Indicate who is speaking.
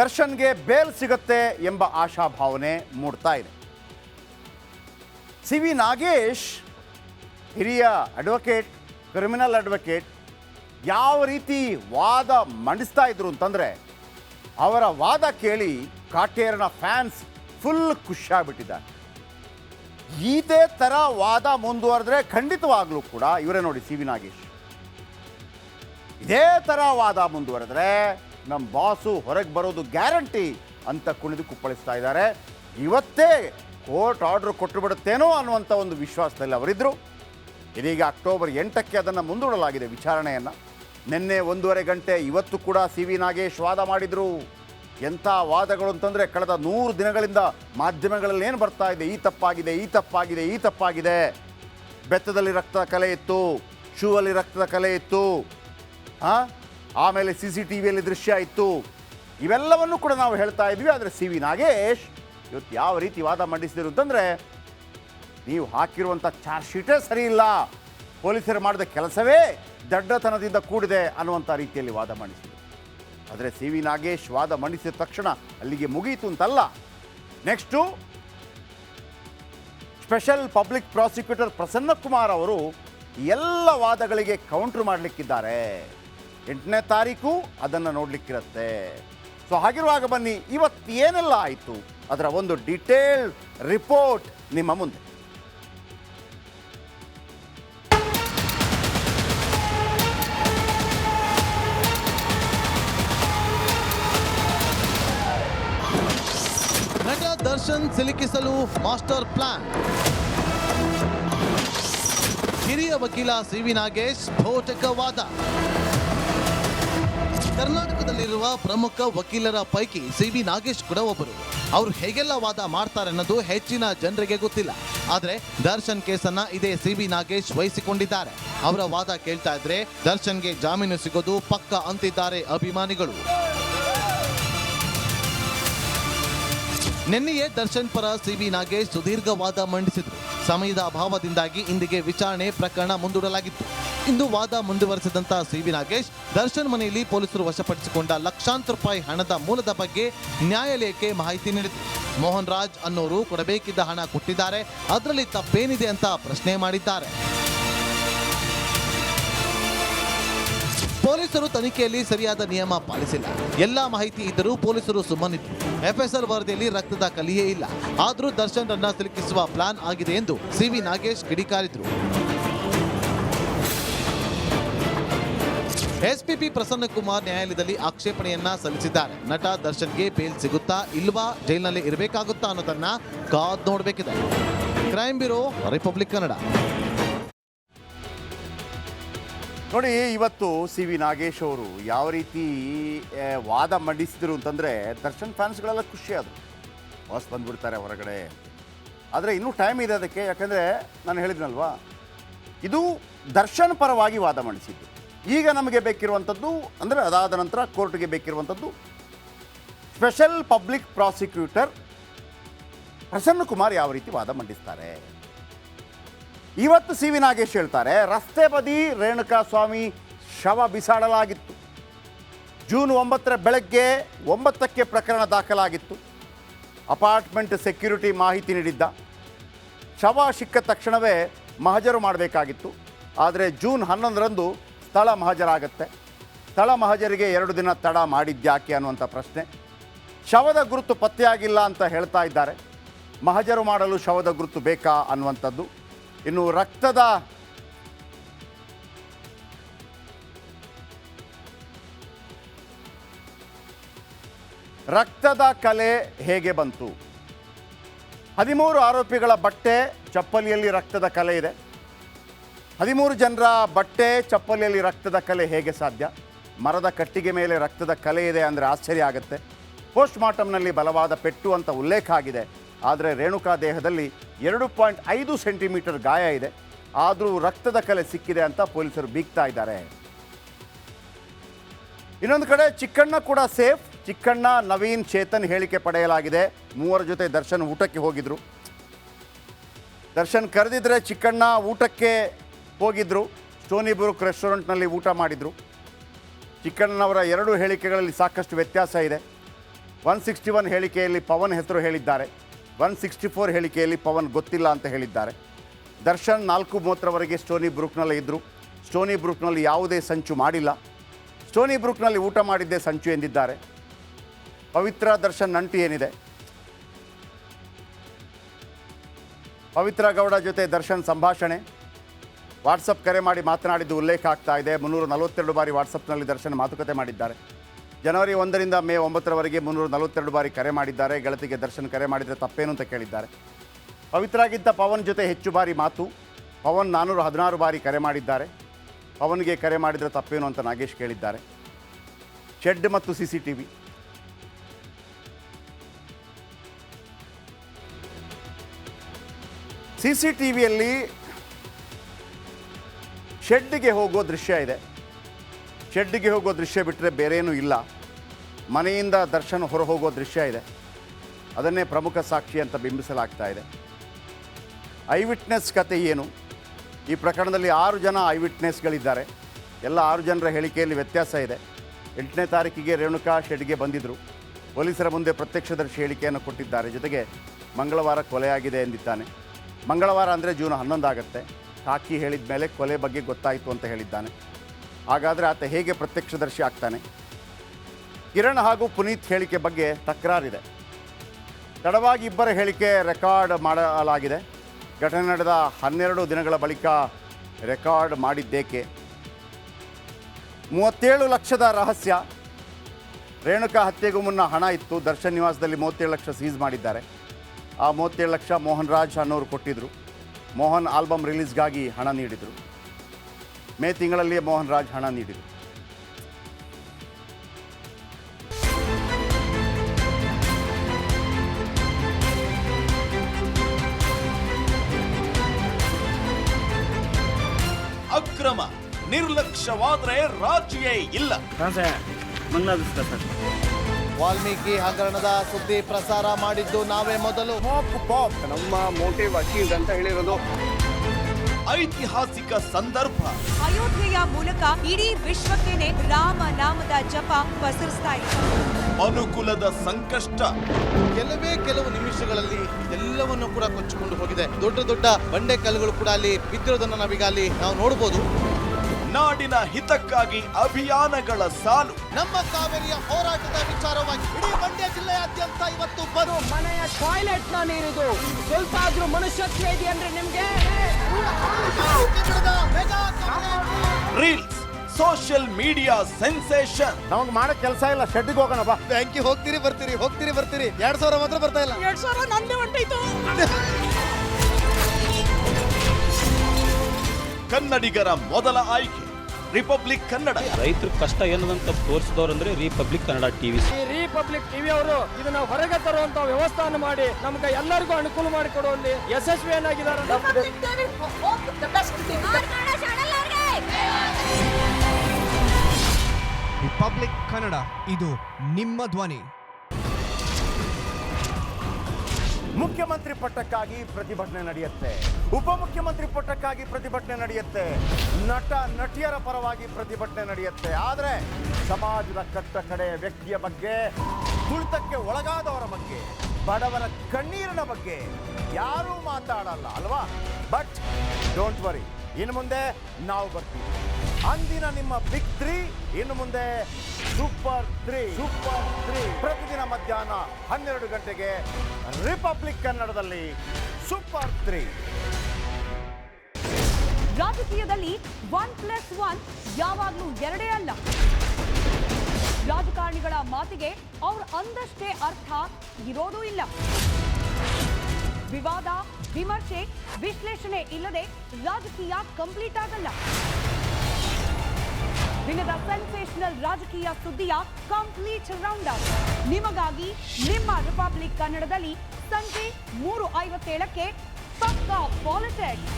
Speaker 1: ದರ್ಶನ್ಗೆ ಬೇಲ್ ಸಿಗುತ್ತೆ ಎಂಬ ಆಶಾಭಾವನೆ ಮೂಡ್ತಾ ಇದೆ. ಸಿ ವಿ ನಾಗೇಶ್, ಹಿರಿಯ ಅಡ್ವೊಕೇಟ್, ಕ್ರಿಮಿನಲ್ ಅಡ್ವೊಕೇಟ್ ಯಾವ ರೀತಿ ವಾದ ಮಂಡಿಸ್ತಾ ಇದ್ರು ಅಂತಂದರೆ ಅವರ ವಾದ ಕೇಳಿ ಕಾಟೇರನ ಫ್ಯಾನ್ಸ್ ಫುಲ್ ಖುಷಿಯಾಗ್ಬಿಟ್ಟಿದ್ದಾರೆ. ಇದೇ ಥರ ವಾದ ಮುಂದುವರೆದ್ರೆ ಖಂಡಿತವಾಗ್ಲೂ ಕೂಡ ಇವರೇ ನೋಡಿ ಸಿ ವಿ ನಾಗೇಶ್. ಇದೇ ಥರ ವಾದ ಮುಂದುವರೆದ್ರೆ ನಮ್ಮ ಬಾಸು ಹೊರಗೆ ಬರೋದು ಗ್ಯಾರಂಟಿ ಅಂತ ಕುಣಿದು ಕುಪ್ಪಳಿಸ್ತಾ ಇದ್ದಾರೆ. ಇವತ್ತೇ ಕೋರ್ಟ್ ಆರ್ಡರ್ ಕೊಟ್ಟು ಬಿಡುತ್ತೇನೋ ಅನ್ನುವಂಥ ಒಂದು ವಿಶ್ವಾಸದಲ್ಲಿ ಅವರಿದ್ದರು ಇದೀಗ ಅಕ್ಟೋಬರ್ ಎಂಟಕ್ಕೆ ಅದನ್ನು ಮುಂದೂಡಲಾಗಿದೆ ವಿಚಾರಣೆಯನ್ನು. ನಿನ್ನೆ ಒಂದೂವರೆ ಗಂಟೆ ಇವತ್ತು ಕೂಡ ಸಿ ವಿ ನಾಗೇಶ್ ವಾದ ಮಾಡಿದರು. ಎಂಥ ವಾದಗಳು ಅಂತಂದರೆ ಕಳೆದ ನೂರು ದಿನಗಳಿಂದ ಮಾಧ್ಯಮಗಳಲ್ಲಿ ಏನು ಬರ್ತಾ ಇದೆ? ಈ ತಪ್ಪಾಗಿದೆ ಈ ತಪ್ಪಾಗಿದೆ ಈ ತಪ್ಪಾಗಿದೆ. ಬೆತ್ತದಲ್ಲಿ ರಕ್ತದ ಕಲೆ ಇತ್ತು ಶೂ ಅಲ್ಲಿ ರಕ್ತದ ಕಲೆ ಇತ್ತು. ಆ? ಆಮೇಲೆ ಸಿ ಸಿ ಟಿ ವಿಯಲ್ಲಿ ದೃಶ್ಯ ಇತ್ತು. ಇವೆಲ್ಲವನ್ನು ಕೂಡ ನಾವು ಹೇಳ್ತಾ ಇದ್ವಿ ಆದರೆ ಸಿ ವಿ ನಾಗೇಶ್ ಇವತ್ತು ಯಾವ ರೀತಿ ವಾದ ಮಂಡಿಸಿದರು ಅಂತಂದರೆ, ನೀವು ಹಾಕಿರುವಂಥ ಚಾರ್ಜ್ ಶೀಟೇ ಸರಿ ಇಲ್ಲ. ಪೊಲೀಸರು ಮಾಡಿದ ಕೆಲಸವೇ ದಡ್ಡತನದಿಂದ ಕೂಡಿದೆ ಅನ್ನುವಂಥ ರೀತಿಯಲ್ಲಿ ವಾದ ಮಂಡಿಸಿದರು. ಆದರೆ ಸಿ ವಿ ನಾಗೇಶ್ ವಾದ ಮಂಡಿಸಿದ ತಕ್ಷಣ ಅಲ್ಲಿಗೆ ಮುಗಿಯಿತು ಅಂತಲ್ಲ. Next, special public prosecutor Prasanna Kumar ಅವರು ಎಲ್ಲ ವಾದಗಳಿಗೆ ಕೌಂಟ್ರ್ ಮಾಡಲಿಕ್ಕಿದ್ದಾರೆ. ಎಂಟನೇ ತಾರೀಕು ಅದನ್ನು ನೋಡಲಿಕ್ಕಿರುತ್ತೆ. ಸೊ ಹಾಗಿರುವಾಗ ಬನ್ನಿ, ಇವತ್ತು ಏನೆಲ್ಲ ಆಯಿತು? ಅದರ ಒಂದು ಡಿಟೇಲ್ ರಿಪೋರ್ಟ್ ನಿಮ್ಮ ಮುಂದೆ.
Speaker 2: ದರ್ಶನ್ ಸಿಲುಕಿಸಲು ಮಾಸ್ಟರ್ ಪ್ಲಾನ್. ಹಿರಿಯ ವಕೀಲ ಸಿ ವಿ ನಾಗೇಶ್ ವಾದ ಕರ್ನಾಟಕದಲ್ಲಿರುವ ಪ್ರಮುಖ ವಕೀಲರ ಪೈಕಿ ಸಿ ವಿ ನಾಗೇಶ್ ಕೂಡ ಒಬ್ಬರು. ಅವರು ಹೇಗೆಲ್ಲ ವಾದ ಮಾಡ್ತಾರೆ ಅನ್ನೋದು ಹೆಚ್ಚಿನ ಜನರಿಗೆ ಗೊತ್ತಿಲ್ಲ. ಆದ್ರೆ ದರ್ಶನ್ ಕೇಸನ್ನ ಇದೇ ಸಿ ವಿ ನಾಗೇಶ್ ವಹಿಸಿಕೊಂಡಿದ್ದಾರೆ. ಅವರ ವಾದ ಕೇಳ್ತಾ ಇದ್ರೆ ದರ್ಶನ್ಗೆ ಜಾಮೀನು ಸಿಗೋದು ಪಕ್ಕ ಅಂತಿದ್ದಾರೆ ಅಭಿಮಾನಿಗಳು. ನಿನ್ನೆಯೇ ದರ್ಶನ್ ಪರ ಸಿಬಿ ನಾಗೇಶ್ ಸುದೀರ್ಘ ವಾದ ಮಂಡಿಸಿದ್ರು. ಸಮಯದ ಅಭಾವದಿಂದಾಗಿ ಇಂದಿಗೆ ವಿಚಾರಣೆ ಪ್ರಕರಣ ಮುಂದೂಡಲಾಗಿತ್ತು. ಇಂದು ವಾದ ಮುಂದುವರೆಸಿದಂತಹ ಸಿವಿ ನಾಗೇಶ್, ದರ್ಶನ್ ಮನೆಯಲ್ಲಿ ಪೊಲೀಸರು ವಶಪಡಿಸಿಕೊಂಡ ಲಕ್ಷಾಂತರ ರೂಪಾಯಿ ಹಣದ ಮೂಲದ ಬಗ್ಗೆ ನ್ಯಾಯಾಲಯಕ್ಕೆ ಮಾಹಿತಿ ನೀಡಿತು ಮೋಹನ್ ರಾಜ್ ಅನ್ನೋರು ಕೊಡಬೇಕಿದ್ದ ಹಣ ಕೊಟ್ಟಿದ್ದಾರೆ, ಅದರಲ್ಲಿ ತಪ್ಪೇನಿದೆ ಅಂತ ಪ್ರಶ್ನೆ ಮಾಡಿದ್ದಾರೆ. ಪೊಲೀಸರು ತನಿಖೆಯಲ್ಲಿ ಸರಿಯಾದ ನಿಯಮ ಪಾಲಿಸಿಲ್ಲ. ಎಲ್ಲಾ ಮಾಹಿತಿ ಇದ್ದರೂ ಪೊಲೀಸರು ಸುಮ್ಮನಿದ್ರು. ಎಫ್ಎಸ್ಎಲ್ ವರದಿಯಲ್ಲಿ ರಕ್ತದ ಕಲಿಯೇ ಇಲ್ಲ. ಆದರೂ ದರ್ಶನ್ ರನ್ನ ಸಿಲುಕಿಸುವ ಪ್ಲಾನ್ ಆಗಿದೆ ಎಂದು ಸಿವಿ ನಾಗೇಶ್ ಕಿಡಿಕಾರಿದ್ರು. ಎಸ್ಪಿಪಿ ಪ್ರಸನ್ನ ಕುಮಾರ್ ನ್ಯಾಯಾಲಯದಲ್ಲಿ ಆಕ್ಷೇಪಣೆಯನ್ನ ಸಲ್ಲಿಸಿದ್ದಾರೆ. ನಟ ದರ್ಶನ್ಗೆ ಬೇಲ್ ಸಿಗುತ್ತಾ ಇಲ್ವಾ? ಜೈಲಿನಲ್ಲಿ ಇರಬೇಕಾಗುತ್ತಾ ಅನ್ನೋದನ್ನ ಕಾದ್ ನೋಡಬೇಕಿದೆ. Crime bureau, republic Kannada.
Speaker 1: ನೋಡಿ, ಇವತ್ತು ಸಿ ವಿ ನಾಗೇಶ್ ಅವರು ಯಾವ ರೀತಿ ವಾದ ಮಂಡಿಸಿದ್ರು ಅಂತಂದರೆ ದರ್ಶನ್ ಫ್ಯಾನ್ಸ್ಗಳೆಲ್ಲ ಖುಷಿ ಅದು ವಾಸ್ ಬಂದ್ಬಿಡ್ತಾರೆ ಹೊರಗಡೆ. ಆದರೆ ಇನ್ನೂ ಟೈಮ್ ಇದೆ ಅದಕ್ಕೆ. ಯಾಕಂದರೆ ನಾನು ಹೇಳಿದ್ನಲ್ವಾ, ಇದು ದರ್ಶನ್ ಪರವಾಗಿ ವಾದ ಮಂಡಿಸಿದ್ದು. ಈಗ ನಮಗೆ ಬೇಕಿರುವಂಥದ್ದು ಅಂದರೆ ಅದಾದ ನಂತರ ಕೋರ್ಟ್ಗೆ ಬೇಕಿರುವಂಥದ್ದು special public prosecutor Prasanna Kumar ಯಾವ ರೀತಿ ವಾದ ಮಂಡಿಸ್ತಾರೆ? ಇವತ್ತು ಸಿ ವಿ ನಾಗೇಶ್ ಹೇಳ್ತಾರೆ, ರಸ್ತೆ ಬದಿ ರೇಣುಕಾ ಸ್ವಾಮಿ ಶವ ಬಿಸಾಡಲಾಗಿತ್ತು. ಜೂನ್ ಒಂಬತ್ತರ ಬೆಳಗ್ಗೆ ಒಂಬತ್ತಕ್ಕೆ ಪ್ರಕರಣ ದಾಖಲಾಗಿತ್ತು. ಅಪಾರ್ಟ್ಮೆಂಟ್ ಸೆಕ್ಯೂರಿಟಿ ಮಾಹಿತಿ ನೀಡಿದ್ದ. ಶವ ಸಿಕ್ಕ ತಕ್ಷಣವೇ ಮಹಜರು ಮಾಡಬೇಕಾಗಿತ್ತು. ಆದರೆ ಜೂನ್ ಹನ್ನೊಂದರಂದು ಸ್ಥಳ ಮಹಜರಾಗತ್ತೆ. ಸ್ಥಳ ಮಹಜರಿಗೆ ಎರಡು ದಿನ ತಡ ಮಾಡಿದ್ಯಾಕೆ ಅನ್ನುವಂಥ ಪ್ರಶ್ನೆ. ಶವದ ಗುರುತು ಪತ್ತೆಯಾಗಿಲ್ಲ ಅಂತ ಹೇಳ್ತಾ ಇದ್ದಾರೆ. ಮಹಜರು ಮಾಡಲು ಶವದ ಗುರುತು ಬೇಕಾ ಅನ್ನುವಂಥದ್ದು. ಇನ್ನು ರಕ್ತದ ರಕ್ತದ ಕಲೆ ಹೇಗೆ ಬಂತು? ಹದಿಮೂರು ಆರೋಪಿಗಳ ಬಟ್ಟೆ ಚಪ್ಪಲಿಯಲ್ಲಿ ರಕ್ತದ ಕಲೆ ಇದೆ. ಹದಿಮೂರು ಜನರ ಬಟ್ಟೆ ಚಪ್ಪಲಿಯಲ್ಲಿ ರಕ್ತದ ಕಲೆ ಹೇಗೆ ಸಾಧ್ಯ? ಮರದ ಕಟ್ಟಿಗೆ ಮೇಲೆ ರಕ್ತದ ಕಲೆ ಇದೆ ಅಂದರೆ ಆಶ್ಚರ್ಯ ಆಗುತ್ತೆ. ಪೋಸ್ಟ್ ಮಾರ್ಟಮ್ನಲ್ಲಿ ಬಲವಾದ ಪೆಟ್ಟು ಅಂತ ಉಲ್ಲೇಖ ಆಗಿದೆ. ಆದರೆ ರೇಣುಕಾ ದೇಹದಲ್ಲಿ ಎರಡು ಪಾಯಿಂಟ್ ಐದು ಸೆಂಟಿಮೀಟರ್ ಗಾಯ ಇದೆ. ಆದರೂ ರಕ್ತದ ಕಲೆ ಸಿಕ್ಕಿದೆ ಅಂತ ಪೊಲೀಸರು ಬೀಗ್ತಾ ಇದ್ದಾರೆ. ಇನ್ನೊಂದು ಕಡೆ ಚಿಕ್ಕಣ್ಣ ಕೂಡ ಸೇಫ್. ಚಿಕ್ಕಣ್ಣ ನವೀನ್ ಚೇತನ್ ಹೇಳಿಕೆ ಪಡೆಯಲಾಗಿದೆ. ಮೂವರ ಜೊತೆ ದರ್ಶನ್ ಊಟಕ್ಕೆ ಹೋಗಿದ್ರು. ದರ್ಶನ್ ಕರೆದಿದ್ರೆ ಚಿಕ್ಕಣ್ಣ ಊಟಕ್ಕೆ ಹೋಗಿದ್ರು. ಸ್ಟೋನಿ ಬ್ರೂಕ್ ರೆಸ್ಟೋರೆಂಟ್ನಲ್ಲಿ ಊಟ ಮಾಡಿದರು. ಚಿಕ್ಕಣ್ಣನವರ ಎರಡು ಹೇಳಿಕೆಗಳಲ್ಲಿ ಸಾಕಷ್ಟು ವ್ಯತ್ಯಾಸ ಇದೆ. ಒನ್ ಸಿಕ್ಸ್ಟಿ ಒನ್ ಹೇಳಿಕೆಯಲ್ಲಿ ಪವನ್ ಹೆಸರು ಹೇಳಿದ್ದಾರೆ. ಒನ್ ಸಿಕ್ಸ್ಟಿ ಫೋರ್ ಹೇಳಿಕೆಯಲ್ಲಿ ಪವನ್ ಗೊತ್ತಿಲ್ಲ ಅಂತ ಹೇಳಿದ್ದಾರೆ. ದರ್ಶನ್ ನಾಲ್ಕು ಮೂವತ್ತರವರೆಗೆ ಸ್ಟೋನಿ ಬ್ರೂಕ್ನಲ್ಲಿ ಇದ್ದರು ಸ್ಟೋನಿ ಬ್ರೂಕ್ನಲ್ಲಿ ಯಾವುದೇ ಸಂಚು ಮಾಡಿಲ್ಲ. ಸ್ಟೋನಿ ಬ್ರೂಕ್ನಲ್ಲಿ ಊಟ ಮಾಡಿದ್ದೇ ಸಂಚು ಎಂದಿದ್ದಾರೆ. ಪವಿತ್ರ ದರ್ಶನ್ ನಂಟು ಏನಿದೆ? ಪವಿತ್ರ ಗೌಡ ಜೊತೆ ದರ್ಶನ್ ಸಂಭಾಷಣೆ. ವಾಟ್ಸಪ್ ಕರೆ ಮಾಡಿ ಮಾತನಾಡಿದ್ದು ಉಲ್ಲೇಖ ಆಗ್ತಾ ಇದೆ. ಮುನ್ನೂರ ನಲವತ್ತೆರಡು ಬಾರಿ ವಾಟ್ಸಪ್ನಲ್ಲಿ ದರ್ಶನ್ ಮಾತುಕತೆ ಮಾಡಿದ್ದಾರೆ. ಜನವರಿ ಒಂದರಿಂದ ಮೇ ಒಂಬತ್ತರವರೆಗೆ ಮುನ್ನೂರ ನಲವತ್ತೆರಡು ಬಾರಿ ಕರೆ ಮಾಡಿದ್ದಾರೆ. ಗೆಳತಿಗೆ ದರ್ಶನ್ ಕರೆ ಮಾಡಿದರೆ ತಪ್ಪೇನು ಅಂತ ಕೇಳಿದ್ದಾರೆ. ಪವಿತ್ರಾಗಿದ್ದ ಪವನ್ ಜೊತೆ ಹೆಚ್ಚು ಬಾರಿ ಮಾತು. ಪವನ್ ನಾನ್ನೂರ ಹದಿನಾರು ಬಾರಿ ಕರೆ ಮಾಡಿದ್ದಾರೆ. ಪವನ್ಗೆ ಕರೆ ಮಾಡಿದರೆ ತಪ್ಪೇನು ಅಂತ ನಾಗೇಶ್ ಕೇಳಿದ್ದಾರೆ. ಶೆಡ್ ಮತ್ತು ಸಿ ಸಿ ಟಿ ಶೆಡ್ಗೆ ಹೋಗೋ ದೃಶ್ಯ ಇದೆ. ಶೆಡ್ಗೆ ಹೋಗೋ ದೃಶ್ಯ ಬಿಟ್ಟರೆ ಬೇರೇನೂ ಇಲ್ಲ. ಮನೆಯಿಂದ ದರ್ಶನ ಹೊರ ಹೋಗೋ ದೃಶ್ಯ ಇದೆ. ಅದನ್ನೇ ಪ್ರಮುಖ ಸಾಕ್ಷಿ ಅಂತ ಬಿಂಬಿಸಲಾಗ್ತಾ ಇದೆ. ಐ ವಿಟ್ನೆಸ್ ಕತೆ ಏನು? ಈ ಪ್ರಕರಣದಲ್ಲಿ ಆರು ಜನ ಐ ವಿಟ್ನೆಸ್ಗಳಿದ್ದಾರೆ ಎಲ್ಲ ಆರು ಜನರ ಹೇಳಿಕೆಯಲ್ಲಿ ವ್ಯತ್ಯಾಸ ಇದೆ. ಎಂಟನೇ ತಾರೀಕಿಗೆ ರೇಣುಕಾ ಶೆಡ್ಗೆ ಬಂದಿದ್ದರು ಪೊಲೀಸರ ಮುಂದೆ ಪ್ರತ್ಯಕ್ಷದರ್ಶಿ ಹೇಳಿಕೆಯನ್ನು ಕೊಟ್ಟಿದ್ದಾರೆ. ಜೊತೆಗೆ ಮಂಗಳವಾರ ಕೊಲೆಯಾಗಿದೆ ಎಂದಿದ್ದಾನೆ. ಮಂಗಳವಾರ ಅಂದರೆ ಜೂನ್ ಹನ್ನೊಂದು ಕಾಕಿ ಹೇಳಿದ ಮೇಲೆ ಕೊಲೆ ಬಗ್ಗೆ ಗೊತ್ತಾಯಿತು ಅಂತ ಹೇಳಿದ್ದಾನೆ. ಹಾಗಾದರೆ ಆತ ಹೇಗೆ ಪ್ರತ್ಯಕ್ಷದರ್ಶಿ ಆಗ್ತಾನೆ? ಕಿರಣ್ ಹಾಗೂ ಪುನೀತ್ ಹೇಳಿಕೆ ಬಗ್ಗೆ ತಕರಾರಿದೆ. ತಡವಾಗಿ ಇಬ್ಬರ ಹೇಳಿಕೆ ರೆಕಾರ್ಡ್ ಮಾಡಲಾಗಿದೆ. ಘಟನೆ ನಡೆದ ಹನ್ನೆರಡು ದಿನಗಳ ಬಳಿಕ ರೆಕಾರ್ಡ್ ಮಾಡಿದ್ದೇಕೆ? ಮೂವತ್ತೇಳು ಲಕ್ಷದ ರಹಸ್ಯ. ರೇಣುಕಾ ಹತ್ಯೆಗೂ ಮುನ್ನ ಹಣ ಇತ್ತು. ದರ್ಶನ್ ನಿವಾಸದಲ್ಲಿ ಮೂವತ್ತೇಳು ಲಕ್ಷ ಸೀಸ್ ಮಾಡಿದ್ದಾರೆ. ಆ ಮೂವತ್ತೇಳು ಲಕ್ಷ ಮೋಹನ್ ರಾಜ್ ಅನ್ನೋರು ಕೊಟ್ಟಿದ್ದರು ಮೋಹನ್ ಆಲ್ಬಮ್ ರಿಲೀಸ್ಗಾಗಿ ಹಣ ನೀಡಿದರು. ಮೇ ತಿಂಗಳಲ್ಲಿಯೇ ಮೋಹನ್ ರಾಜ್ ಹಣ ನೀಡಿದರು.
Speaker 3: ಅಕ್ರಮ ನಿರ್ಲಕ್ಷ್ಯವಾದರೆ ರಾಜ್ಯವೇ ಇಲ್ಲ.
Speaker 4: कहाँ
Speaker 2: ವಾಲ್ಮೀಕಿ ಹಗರಣದ ಸುದ್ದಿ ಪ್ರಸಾರ ಮಾಡಿದ್ದು ನಾವೇ ಮೊದಲು.
Speaker 5: ನಮ್ಮ ಮೋಟಿವ್ ಅಚೀವ್ ಅಂತ ಹೇಳಿರೋದು.
Speaker 3: ಐತಿಹಾಸಿಕ ಸಂದರ್ಭ.
Speaker 6: ಅಯೋಧ್ಯೆಯ ಮೂಲಕ ಇಡೀ ವಿಶ್ವಕ್ಕೇನೆ ರಾಮ ನಾಮದ ಜಪ ಪಸರಿಸ್ತಾ ಇತ್ತು
Speaker 3: ಅನುಕೂಲದ ಸಂಕಷ್ಟ.
Speaker 2: ಕೆಲವೇ ಕೆಲವು ನಿಮಿಷಗಳಲ್ಲಿ ಎಲ್ಲವನ್ನು ಕೂಡ ಕೊಚ್ಚಿಕೊಂಡು ಹೋಗಿದೆ. ದೊಡ್ಡ ದೊಡ್ಡ ಬಂಡೆ ಕಲ್ಲುಗಳು ಕೂಡ ಅಲ್ಲಿ ಬಿದ್ದಿರೋದನ್ನ ನಾವೀಗ ಅಲ್ಲಿ ನಾವು ನೋಡಬಹುದು
Speaker 3: ನಾಡಿನ ಹಿತಕ್ಕಾಗಿ ಅಭಿಯಾನಗಳ ಸಾಲು.
Speaker 2: ನಮ್ಮ ಕಾವೇರಿಯ ಹೋರಾಟದ ವಿಚಾರವಾಗಿ ಇಡೀ ಮಂಡ್ಯ ಜಿಲ್ಲೆಯಾದ್ಯಂತ ಇವತ್ತು ಬರು.
Speaker 7: ಮನೆಯ ಟಾಯ್ಲೆಟ್ನ ನೀರಿದು. ಸ್ವಲ್ಪ ಆದ್ರೂ ಮನುಷ್ಯತ್ವ ಇದೆಯಂದ್ರೆ ನಿಮ್ಗೆ?
Speaker 2: Mega
Speaker 3: reels social media sensation.
Speaker 1: ನಮ್ಗೆ ಮಾಡೋ ಕೆಲಸ ಇಲ್ಲ ಶೆಡ್ಗೆ ಹೋಗೋಣ ಬಾ.
Speaker 2: ಬ್ಯಾಂಕಿಗೆ ಹೋಗ್ತೀರಿ ಬರ್ತೀರಿ ಹೋಗ್ತೀರಿ ಬರ್ತೀರಿ. ಎರಡ್ ಸಾವಿರ ಮಾತ್ರ ಬರ್ತಾ ಇಲ್ಲ.
Speaker 7: ಎರಡ್ ಸಾವಿರ ನಂದೇ ಹೊಂಟೈತು
Speaker 3: ಕನ್ನಡಿಗರ ಮೊದಲ ಆಯ್ಕೆ ರಿಪಬ್ಲಿಕ್ ಕನ್ನಡ.
Speaker 4: ರೈತರ ಕಷ್ಟ ಏನದಂತ ತೋರಿಸಿದವರು ಅಂದ್ರೆ ರಿಪಬ್ಲಿಕ್ ಕನ್ನಡ ಟಿವಿ.
Speaker 7: ಈ ರಿಪಬ್ಲಿಕ್ ಟಿವಿ ಅವರು ಇದನ್ನ ಹೊರಗೆ ತರುವಂತ ವ್ಯವಸ್ಥೆಯನ್ನು ಮಾಡಿ ನಮ್ಗೆ ಎಲ್ಲರಿಗೂ ಅನುಕೂಲ ಮಾಡಿಕೊಡುವಲ್ಲಿ ಯಶಸ್ವಿಯನ್ನಾಗಿದ್ದಾರೆ
Speaker 8: ರಿಪಬ್ಲಿಕ್ ಕನ್ನಡ ಇದು ನಿಮ್ಮ ಧ್ವನಿ.
Speaker 1: ಮುಖ್ಯಮಂತ್ರಿ ಪಟ್ಟಕ್ಕಾಗಿ ಪ್ರತಿಭಟನೆ ನಡೆಯುತ್ತೆ. ಉಪಮುಖ್ಯಮಂತ್ರಿ ಪಟ್ಟಕ್ಕಾಗಿ ಪ್ರತಿಭಟನೆ ನಡೆಯುತ್ತೆ. ನಟ, ನಟಿಯರ ಪರವಾಗಿ ಪ್ರತಿಭಟನೆ ನಡೆಯುತ್ತೆ. ಆದರೆ ಸಮಾಜದ ಕಟ್ಟ ಕಡೆ ವ್ಯಕ್ತಿಯ ಬಗ್ಗೆ, ತುಳಿತಕ್ಕೆ ಒಳಗಾದವರ ಬಗ್ಗೆ, ಬಡವರ ಕಣ್ಣೀರಿನ ಬಗ್ಗೆ ಯಾರೂ ಮಾತಾಡಲ್ಲ, ಅಲ್ವಾ? ಬಟ್ ಡೋಂಟ್ ವರಿ ಇನ್ನು ಮುಂದೆ ನಾವು ಬರ್ತೀವಿ. ಅಂದಿನ ನಿಮ್ಮ ಬಿಗ್ ತ್ರೀ ಇನ್ನು ಮುಂದೆ ಸೂಪರ್ ತ್ರೀ ಸೂಪರ್ ತ್ರೀ ಪ್ರತಿದಿನ ಮಧ್ಯಾಹ್ನ ಹನ್ನೆರಡು ಗಂಟೆಗೆ ರಿಪಬ್ಲಿಕ್ ಕನ್ನಡದಲ್ಲಿ ಸೂಪರ್ ತ್ರೀ
Speaker 6: ರಾಜಕೀಯದಲ್ಲಿ ಒನ್ ಪ್ಲಸ್ ಒನ್ ಯಾವಾಗಲೂ ಎರಡೇ ಅಲ್ಲ. ರಾಜಕಾರಣಿಗಳ ಮಾತಿಗೆ ಅವ್ರ ಅಂದಷ್ಟೇ ಅರ್ಥ ಇರೋದೂ ಇಲ್ಲ. ವಿವಾದ ವಿಮರ್ಶೆ ವಿಶ್ಲೇಷಣೆ ಇಲ್ಲದೆ ರಾಜಕೀಯ ಕಂಪ್ಲೀಟ್ ಆಗಲ್ಲ. ದಿನದ ಸೆನ್ಸೇಷನಲ್ ರಾಜಕೀಯ ಸುದ್ದಿಯ ಕಂಪ್ಲೀಟ್ ರೌಂಡ್ ಅಪ್ ನಿಮಗಾಗಿ ನಿಮ್ಮ ರಿಪಬ್ಲಿಕ್ ಕನ್ನಡದಲ್ಲಿ ಸಂಜೆ ಮೂರು ಐವತ್ತೇಳಕ್ಕೆ ಪಕ್ಕಾ ಪಾಲಿಟಿಕ್ಸ್.